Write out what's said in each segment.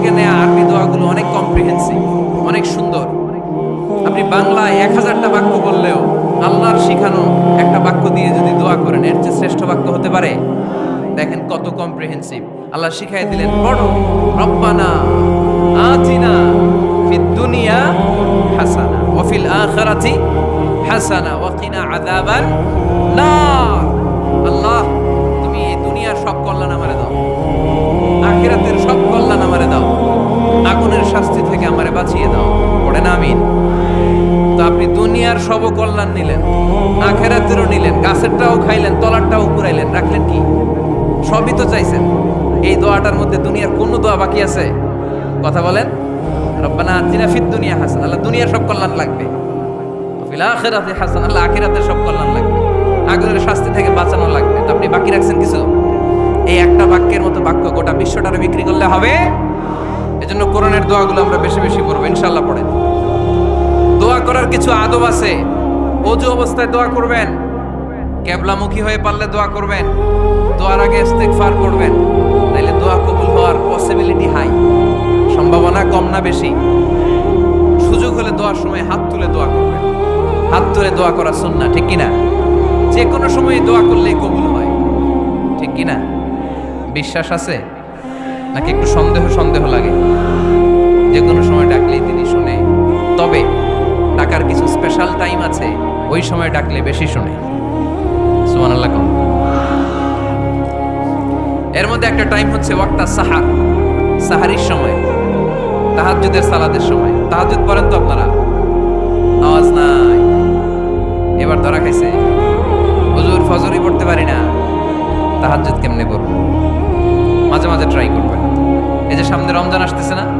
থেকে নেওয়া আরবি দোয়াগুলো অনেক কম্প্রিহেন্সিভ অনেক সুন্দর। আপনি বাংলায় এক হাজারটা বাক্য বললেও আল্লাহর শিখানো একটা বাক্য দিয়ে যদি দোয়া করেন, এর চেয়ে শ্রেষ্ঠ বাক্য হতে পারে? দেখেন কত কম্প্রিহেন্সিভ আল্লাহ শিখাই দিলেন, পড়ো, রব্বানা আতিনা ফিদ দুনিয়া হাসানা, ওয়া ফিল আখিরাতি হাসানা, ওয়া কিনা আযাবান নার। আল্লাহ, তুমি এই দুনিয়ার সব কল্যাণ আমারে আগুনের শাস্তি থেকে আমারে বাঁচিয়ে দাও। পড়ে না আমিন। তো আপনি দুনিয়ার সব কল্যাণ নিলেন, আখেরাতেরও নিলেন, গাছেরটাও খাইলেন, তলারটাও কুড়াইলেন রাখলেন কি? সবই তো চাইছেন। এই দোয়াটার মধ্যে দুনিয়ার কোনো দোয়া বাকি আছে? কথা বলেন। রব্বানা ফিদ দুনিয়া হাসান, আল্লাহ দুনিয়ার সব কল্যাণ লাগবে। ফিল হাসান, আল্লাহ সব কল্যাণ লাগবে। আগুনের শাস্তি থেকে বাঁচানো লাগবে। তো আপনি বাকি রাখছেন কিছু? এই একটা বাক্যের মতো বাক্য গোটা বিশ্বটারে বিক্রি করলে হবে? এজন্য কোরআনের দোয়াগুলো আমরা বেশি বেশি পড়ব ইনশাল্লাহ পড়েন দোয়া করার কিছু আদব আছে। অজু অবস্থায় দোয়া করবেন, ক্যাবলামুখী হয়ে পারলে দোয়া করবেন, দোয়ার আগে ইস্তেগফার করবেন তাইলে দোয়া কবুল হওয়ার পসিবিলিটি হাই সম্ভাবনা কম না বেশি। সুযোগ হলে দোয়ার সময় হাত তুলে দোয়া করবেন। হাত তুলে দোয়া করা সুন্না ঠিক কিনা? যে কোনো সময় দোয়া করলেই কবুল হয়। ঠিক কিনা? বিশ্বাস আছে? নাকি একটু সন্দেহ সন্দেহ লাগে? যে কোনো সময় ডাকলেই তিনি শুনে। তবে ডাকার কিছু স্পেশাল টাইম আছে, ওই সময় ডাকলে বেশি শুনে। সুমান আল্লাহ কম। এর মধ্যে একটা টাইম হচ্ছে ওয়াক্তা সাহার, সাহারির সময়, তাহাজ্জুদের সালাদের সময়। তাহাজ্জুদ পড়েন তো আপনারা? আওয়াজ নাই। এবার ধরা খাইছে। হুজুর ফজরই পড়তে পারি না। তাহাজ্জুদ কেমনে করব? মাঝে মাঝে ট্রাই করবেন। এই যে সামনে রমজান আসতেছে না?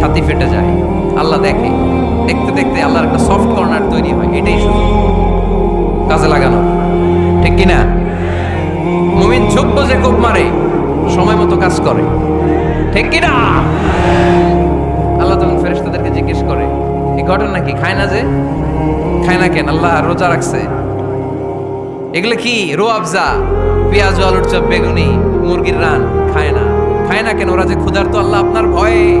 ছাতি ফেটে যায়। আল্লাহ দেখে। দেখতে দেখতে আল্লাহর একটা সফট কর্নার তৈরি হয়। এটাই শুধু কাজে লাগানো। ঠিক কিনা? মুমিন ছোট্ট যে কোপ মারে। সময় মতো কাজ করে। ঠিক কিনা? আল্লাহ তখন ফেরেশতাদেরকে জিজ্ঞেস করে এই ঘটনা কি? খায় না যে? খায় না কেন? আল্লাহ রোজা রাখছে। এগুলো কি? রো আফজা, পেঁয়াজ, আলুর চপ, বেগুনি, মুরগির রান। খায় না। খায় না কেন? ওরা যে ক্ষুধার্ত, আল্লাহ আপনার ভয়ে।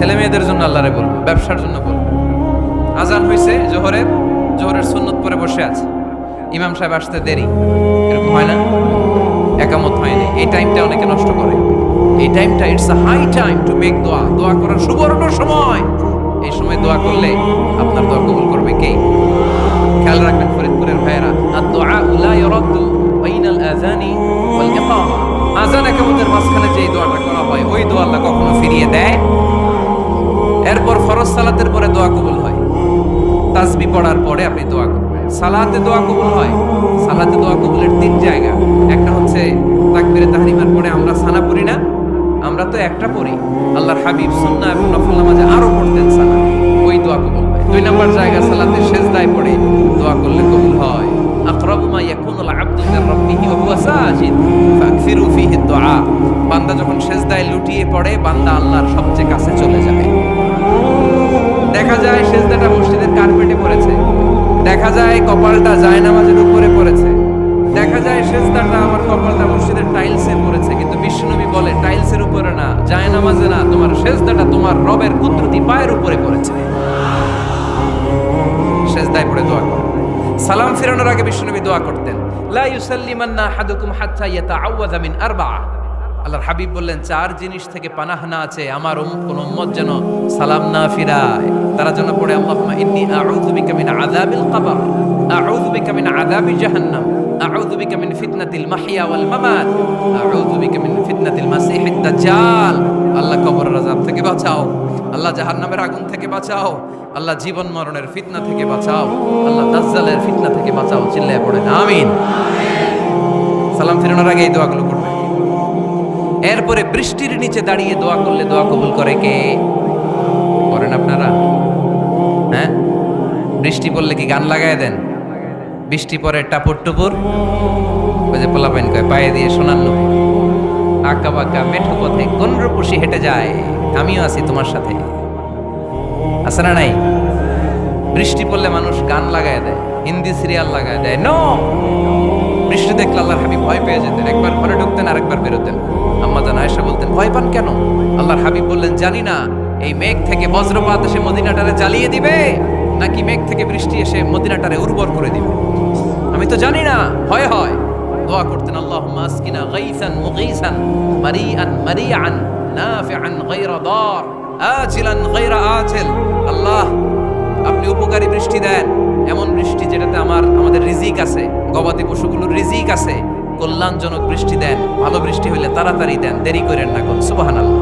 ছেলে মেয়েদের জন্য আল্লাহরে বলব, ব্যবসার জন্য বলব। আজান হয়েছে জোহরের জোহরের সুন্নত পরে বসে আছে। ইমাম সাহেব আসতে দেরি, এরকম হয় না? একামত হয়নি এই টাইমটা অনেকে নষ্ট করে। এই টাইমটা it's a high time to make দোয়া দোয়া করার সুবর্ণ সময়। এই সময় দোয়া করলে আপনার দোয়া কবুল করবে কে? খেয়াল রাখবেন ফরিদপুরের ভাইয়েরা আর দোয়া উলা ইরাদ্দু বাইনাল আযানি ওয়াল ইকামা। আযান একামতের মাঝখানে যে দোয়াটা করা হয়, ওই দোয়া আল্লাহ কখনো ফিরিয়ে দেয় তাসবি পড়ার পরে আপনি দোয়া করবেন। সালাতে দোয়া কবুল হয়। সালাতে দোয়া কবুলের তিন জায়গা। একটা হচ্ছে তাকবিরে তাহরিমার পরে আমরা সানা পড়ি না। আমরা তো একটা পড়ি। আল্লাহর হাবিব সুন্নাহ এবং নফল নামাজে আরও পড়তেন সানা। ওই দোয়া কবুল হয়। দুই নম্বর জায়গা সালাতে সেজদায় পড়ে দোয়া করলে কবুল হয়। আকরাবু মা ইয়াকুনুল আবদু মির রাব্বিহি ওয়া হুয়া সাজিদ। ফাকসিরু ফিহি দুআ বান্দা যখন সেজদায় লুটিয়ে পড়ে, বান্দা আল্লাহর সবচেয়ে কাছে চলে যায় দেখা যায় সেজদাটা মসজিদের কার্পেটে পড়েছে। দেখা যায় কপালটা জায়নামাজের উপরে পড়েছে। দেখা যায় সেজদাটা আমার কপালটা মসজিদের টাইলসে পড়েছে। কিন্তু বিষ্ণুনবী বলে, টাইলসের উপরে না, জায়নামাজে না, তোমার সেজদাটা তোমার রবের কুদরতি পায়ের উপরে পড়েছে। সেজদায় পড়ে দোয়া করো সালাম ফিরানোর আগে বিশ্বনবী দোয়া করতেন, লা ইউসাল্লিমান্না আহাদুকুম হাত্তা ইয়াতাআওয়াযা মিন আরবা'a আল্লাহর হাবিব বললেন, চার জিনিস থেকে পানাহ না আছে আমার উম্মত যেন সালাম না ফিরায়। তারা যেন পড়ে, আল্লাহুম্মা ইন্নী আউযু বিকা মিন আযাবিল কবর, আউযু বিকা মিন আযাবি জাহান্নাম, আউযু বিকা মিন ফিতনাতিল মাহইয়া ওয়াল মামাত, আউযু বিকা মিন ফিতনাতিল দাজ্জাল। আল্লাহ কবরের আযাব থেকে বাঁচাও, আল্লাহ জাহান্নামের আগুন থেকে বাঁচাও, আল্লাহ জীবন মরণের ফিতনা থেকে বাঁচাও, আল্লাহ দাজ্জালের ফিতনা থেকে বাঁচাও, চিল্লায় পড়েন, আমিন। সালাম ফিরানোর আগে এই দোয়াগুলো এরপরে বৃষ্টির নিচে দাঁড়িয়ে দোয়া করলে দোয়া কবুল করে কে? করেন আপনারা? হ্যাঁ? বৃষ্টি পড়লে কি গান লাগায় দেন? বৃষ্টি পরে টাপুর টুপুর? ওই যে পোলাপাইন কয়, পায়ে দিয়ে শোনান আঁকা বাঁকা মেঠো পথে কোন হেঁটে যায়? আমিও আছি তোমার সাথে। আছে না নাই? বৃষ্টি পড়লে মানুষ গান লাগায় দেয়, হিন্দি সিরিয়াল লাগায় দেয়। নো বৃষ্টি দেখলে আল্লাহর হাবিব ভয় পেয়ে যেতেন, একবার ঘরে ঢুকতেন, আরেকবার বেরোতেন। আম্মা জান আয়েশা বলতেন, ভয় পান কেন? আল্লাহর হাবিব বললেন, জানি না, এই মেঘ থেকে বজ্রপাত এসে মদিনাটারে জ্বালিয়ে দিবে, নাকি মেঘ থেকে বৃষ্টি এসে মদিনাটারে উর্বর করে দিবে? আমি তো জানি না, ভয় হয়। দোয়া করতেন আল্লাহ মাসকিনা গাইসান মুগীসান, মারিআন মারিআন, নাফিআন গায়রা দার, আজিলান গায়রা আজিল আল্লাহ, আপনি উপকারী বৃষ্টি দেন। এমন বৃষ্টি যেটাতে আমার, আমাদের রিজিক আছে, গবাদি পশুগুলোর রিজিক আছে। কল্যাণজনক বৃষ্টি দেন, ভালো বৃষ্টি হইলে তাড়াতাড়ি দেন, দেরি করেন না কোন, সুবহানাল্লাহ।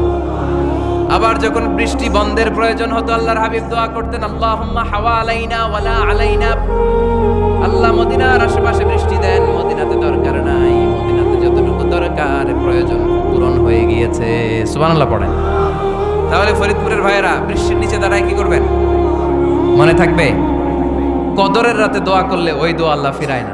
আবার যখন বৃষ্টি বন্ধের প্রয়োজন হতো, আল্লাহর হাবিব দোয়া করতেন, আল্লাহুম্মা হাওয়া আলাইনা ওয়ালা আলাইনা। আল্লাহ মদিনার আশেপাশে বৃষ্টি দেন, মদিনাতে দরকার নাই, মদিনাতে যতটুকু দরকার, প্রয়োজন পূরণ হয়ে গিয়েছে, সুবহানাল্লাহ পড়েন। তাহলে ফরিদপুরের ভাইয়েরা, বৃষ্টির নিচে দাঁড়ায় কি করবেন? মনে থাকবে? কদরের রাতে দোয়া করলে ওই দোয়া আল্লাহ ফিরায় না।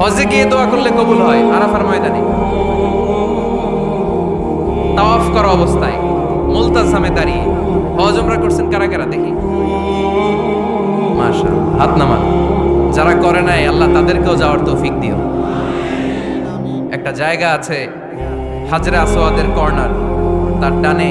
হজে গিয়ে দোয়া করলে কবুল হয়, আরাফার ময়দানে। তাওয়াফ করা অবস্থায় মুলতাসামে দাঁড়িয়ে হজ আমরা করছেন কারা কারা দেখি? হাত নামান। যারা করে নাই, আল্লাহ তাদেরকেও যাওয়ার তৌফিক দিও। একটা জায়গা আছে হাজরা আসোয়াদের কর্নার, তার ডানে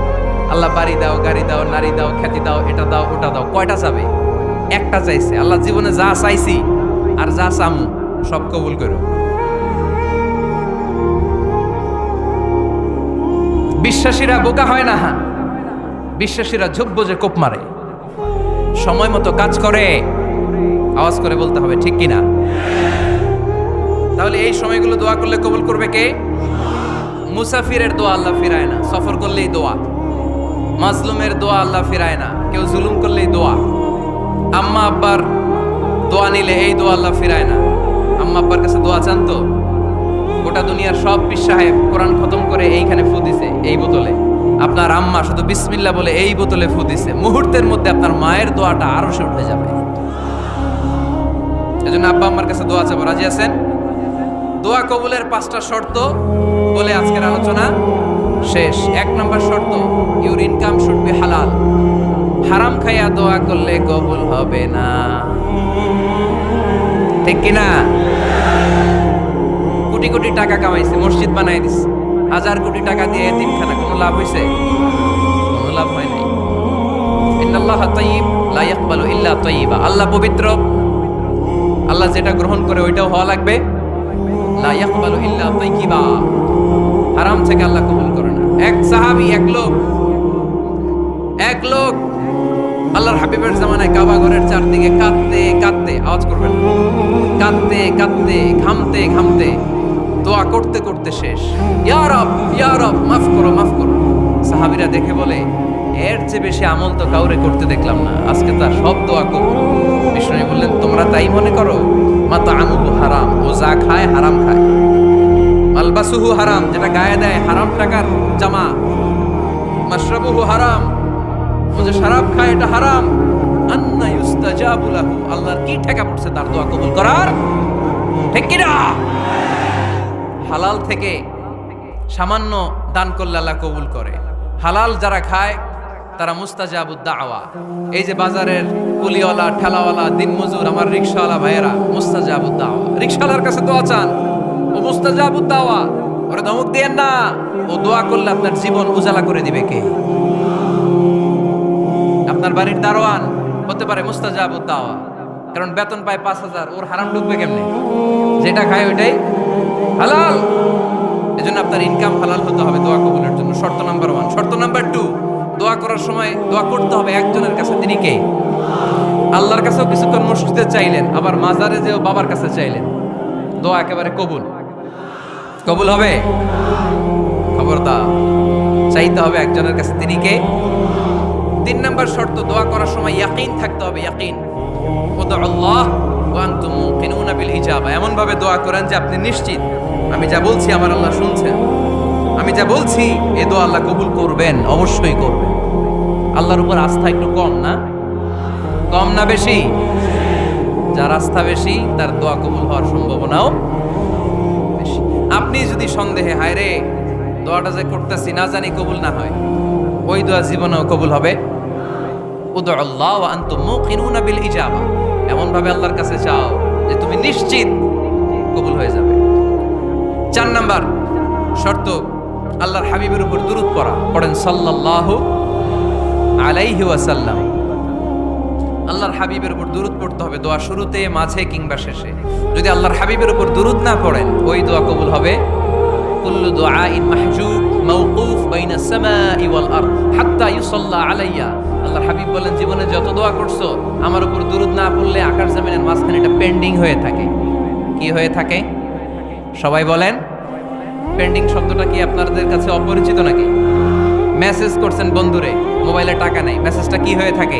আল্লাহ বাড়ি দাও, গাড়ি দাও, নারী দাও, খ্যাতি দাও, এটা দাও, ওটা দাও, কয়টা চাবে একটা চাইছে। আল্লাহ জীবনে যা চাইছি আর যা চামু, সব কবুল করো। বিশ্বাসীরা বোকা হয় না বিশ্বাসীরা ঝুব্ব যে কোপ মারে। সময় মতো কাজ করে, আওয়াজ করে বলতে হবে, ঠিক কিনা? তাহলে এই সময়গুলো দোয়া করলে কবুল করবে কে? মুসাফিরের দোয়া আল্লাহ ফিরায় না, সফর করলেই দোয়া। মাজলুমের দোয়া আল্লাহ ফিরায় না। কেউ জুলুম করলেই দোয়া। আম্মা আব্বার দোয়া নিলে এই দোয়া আল্লাহ ফিরায় না। আম্মা আব্বার কাছে দোয়া চান তো? গোটা দুনিয়ার সব পীর সাহেব কোরআন খতম করে এইখানে ফু দিছে, এই বোতলে। আপনার আম্মা শুধু বিসমিল্লা বলে এই বোতলে ফু দিছে। মুহূর্তের মধ্যে আপনার মায়ের দোয়াটা আরও সে উঠে যাবে। এজন্য আব্বা আম্মার কাছে দোয়া চাবো। রাজি আছেন? দোয়া কবুলের পাঁচটা শর্ত বলে আজকের আলোচনা। শেষ। এক নম্বর শর্ত ইউর ইনকাম শুড বি হালাল হারাম খাইয়া দোয়া করলে কবুল হবে না। ঠিক কিনা কোটি কোটি টাকা কামাইছে, মসজিদ বানাই দিছে। হাজার কোটি টাকা দিয়ে এতিমখানা, কোনো লাভ হয়েছে কোনো লাভ হয় নাই। ইন্নাল্লাহ তাইয়িব, লা ইয়াকবালু ইল্লা তাইয়িবা। আল্লাহ পবিত্র। আল্লাহ যেটা গ্রহণ করে ওইটাও হওয়া লাগবে। লা ইয়াকবালু ইল্লা তাইয়িবা। হারাম থেকে আল্লাহ কবুল এক সাহাবী, এক লোক। এক লোক আল্লাহর হাবিবের জামানায় কাবা ঘরের চারদিকে কাঁদতে কাঁদতে, আওয়াজ করবেন, কাঁদতে কাঁদতে, ঘামতে ঘামতে, দোয়া করতে করতে শেষ। ইয়া রব ইয়া রব, মাফ করো মাফ করো। সাহাবীরা দেখে বলে, এর চেয়ে বেশি আমল তো কাউরে করতে দেখলাম না, আজকে তার সব দোয়া কবুল বিষ্ণু বললেন, তোমরা তাই মনে করো? মাতা আমুহু হারাম, ও যা খায় হারাম খায়। মালবাসুহু হারাম, যেটা গায়ে দেয় হারাম টাকার জামা। মাশরাবুহু হারাম, ও যে শরাব খায় এটা হারাম। আন্না ইউস্তাজাবু লাহু, আল্লাহর কি ঠেকা পড়ছে তার দোয়া কবুল করার? ঠিক কি না হালাল থেকে সামান্য দান করলে আল্লাহ কবুল করে। হালাল যারা খায়, তারা মুস্তাজাবুদ দাওয়া। এই যে বাজারের কুলিওয়ালা, ঠেলাওয়ালা, দিনমজুর, আমার রিক্সাওয়ালা ভাইয়েরা, মুস্তাজাবুদ দাওয়া। রিক্সাওয়ালার কাছে দোয়া চান। মুস্তাজাবুদ ওরে ধমক দিয়েন না। ও দোয়া করলে আপনার জীবন উজালা করে দিবে কে? আপনার বাড়ির দারোয়ান হতে পারে মুস্তাজাব দাওয়া কারণ বেতন পায় পাঁচ হাজার, ওর হারাম ঢুকবে কেমনে? যেটা খায় ওইটাই হালাল। এজন্য আপনার ইনকাম হালাল হতে হবে দোয়া কবুলের জন্য। শর্ত নাম্বার ওয়ান শর্ত নাম্বার টু দোয়া করার সময় দোয়া করতে হবে একজনের কাছে, তিনি কে? আল্লাহর কাছেও কিছুক্ষণ মসজিদে চাইলেন, আবার মাজারে যেও বাবার কাছে চাইলেন। দোয়া একেবারে কবুল। কবুল হবে? খবরদার। চাইতে হবে একজনের কাছে। তিনি কে? তিন নম্বর শর্ত, দোয়া করার সময় ইয়াকিন থাকতে হবে, ইয়াকিন। ওদা আল্লাহ ওয়া আনতুম মুকিনুনা বিল ইজাবা। এমন ভাবে দোয়া করেন যে আপনি নিশ্চিত, আমি যা বলছি আমার আল্লাহ শুনছেন। আমি যা বলছি, এ দোয়া আল্লাহ কবুল করবেন, অবশ্যই করবেন। আল্লাহর উপর আস্থা একটু কম না? কম না বেশি? যার আস্থা বেশি, তার দোয়া কবুল হওয়ার সম্ভাবনাও আপনি যদি সন্দেহে, হায় রে, দোয়াটা যে করতেছি, না জানি কবুল না হয়। ওই দোয়া জীবনেও কবুল হবে। উদু আল্লাহ ওয়া আনতুম মুকিনুনা বিল ইজাবা। এমন ভাবে আল্লাহর কাছে চাও যে তুমি নিশ্চিত কবুল হয়ে যাবে। চার নাম্বার শর্ত, আল্লাহর হাবিবের উপর দুরূদ পড়া। পড়েন সাল্লাল্লাহু আলাইহি ওয়াসাল্লাম। আল্লাহর হাবিবের উপর দুরূদ পড়তে হবে, দোয়া শুরুতে, মাঝে কিংবা শেষে। যদি আল্লাহর হাবিবের উপর দুরূদ না পড়েন, ওই দোয়া কবুল হবে। কুল্লু দুআইন মাহজুব, মাওকুফ বাইনা সামাই ওয়াল আরদ। হাত্তা ইউসাল্লা আলাইয়া। আল্লাহর হাবিব বলেন, জীবনে যত দোয়া করছ, আমার উপর দুরূদ না পড়লে আকাশ জমিনের মাঝখানে এটা পেন্ডিং হয়ে থাকে। কি হয়ে থাকে? সবাই বলেন পেন্ডিং শব্দটা কি আপনাদের কাছে অপরিচিত নাকি? মেসেজ করছেন বন্ধুরে, মোবাইলে টাকা নেই। মেসেজটা কি হয়ে থাকে?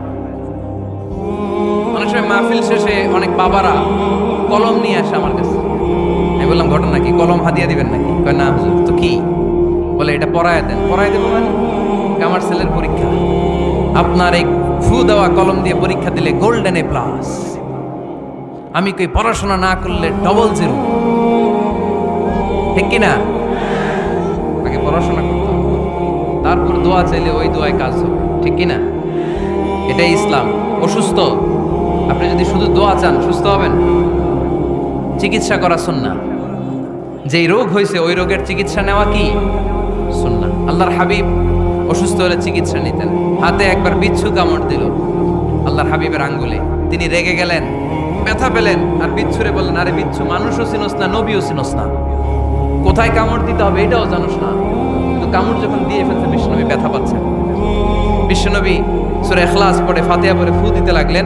মাহফিল শেষে অনেক বাবারা কলম নিয়ে আসে আমার কাছে। আমি বললাম, ঘটনা কি? কলম হাদিয়া দিবেন নাকি? কয়, না তো কি? বলে, এটা পড়ায় দেন। পড়ায় দেবো মানে? আমার ছেলের পরীক্ষা। আপনার এই ফু দেওয়া কলম দিয়ে পরীক্ষা দিলে গোল্ডেন এ প্লাস আমি কই, পড়াশোনা না করলে ডবল জিরো ঠিক কিনা? আগে পড়াশোনা করতে। তারপর দোয়া চাইলে ওই দোয়ায় কাজ হবে। ঠিক কিনা? এটাই ইসলাম। অসুস্থ আপনি যদি শুধু দোয়া চান, সুস্থ হবেন? চিকিৎসা করা সুন্না যেই রোগ হয়েছে, ওই রোগের চিকিৎসা নেওয়া কি? সুন্না আল্লাহর হাবিব অসুস্থ হলে চিকিৎসা নিতেন। হাতে একবার বিচ্ছু কামড় দিল। আল্লাহর হাবিবের আঙ্গুলে। তিনি রেগে গেলেন, ব্যথা পেলেন, আর বিচ্ছুরে বললেন, আরে বিচ্ছু, মানুষও চিনোস না, নবীও চিনোস না। কোথায় কামড় দিতে হবে এটাও জানোস না। কিন্তু কামড় যখন দিয়ে ফেলছে, বিশ্বনবী ব্যথা পাচ্ছেন। বিশ্বনবী সুরে এখলাস পড়ে, ফাতিহা পরে ফু দিতে লাগলেন।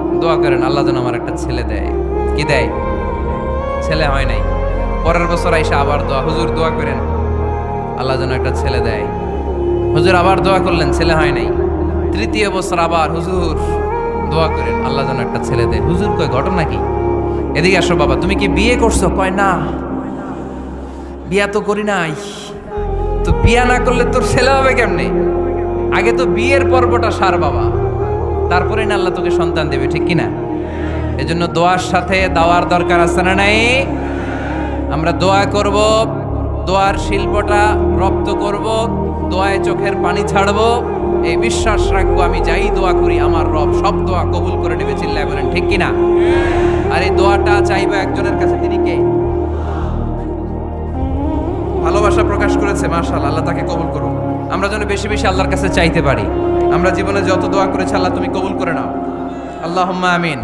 দোয়া করেন, আল্লাহ যেন আমার একটা ছেলে দেয়। কি দেয়? ছেলে হয় নাই। পরের বছর আইসা আবার দোয়া, হুজুর দোয়া করেন, আল্লাহ যেন একটা ছেলে দেয়। হুজুর আবার দোয়া করলেন, ছেলে হয় নাই। তৃতীয় বছর আবার হুজুর দোয়া করেন, আল্লাহ যেন একটা ছেলে দেয়। হুজুর কয়, ঘটনা কি? এদিকে আসো বাবা, তুমি কি বিয়ে করছ? কয়, না। বিয়া তো করি নাই। তো বিয়া না করলে তোর ছেলে হবে কেমনে? আগে তো বিয়ের পর্বটা সার বাবা। তারপরে না আল্লাহ তোকে সন্তান দেবে, ঠিক কিনা? এজন্য দোয়ার সাথে দাওয়ার দরকার আছে না নাই? আমরা দোয়া করব, দোয়ার শিল্পটা রপ্ত করব, দোয়ায় চোখের পানি ছাড়বো। এই বিশ্বাস রাখব, আমি যাই দোয়া করি, আমার রব সব দোয়া কবুল করে নেবে, চিল্লায় বলেন, ঠিক কিনা? আর এই দোয়াটা চাইব একজনের কাছে, তিনি কে? ভালোবাসা প্রকাশ করেছে মার্শাল আল্লাহ তাকে কবুল করুন আমরা যেন বেশি বেশি আল্লাহর কাছে চাইতে পারি। আমরা জীবনে যত দোয়া করেছি আল্লাহ তুমি কবুল করে নাও। আল্লাহ আমিন।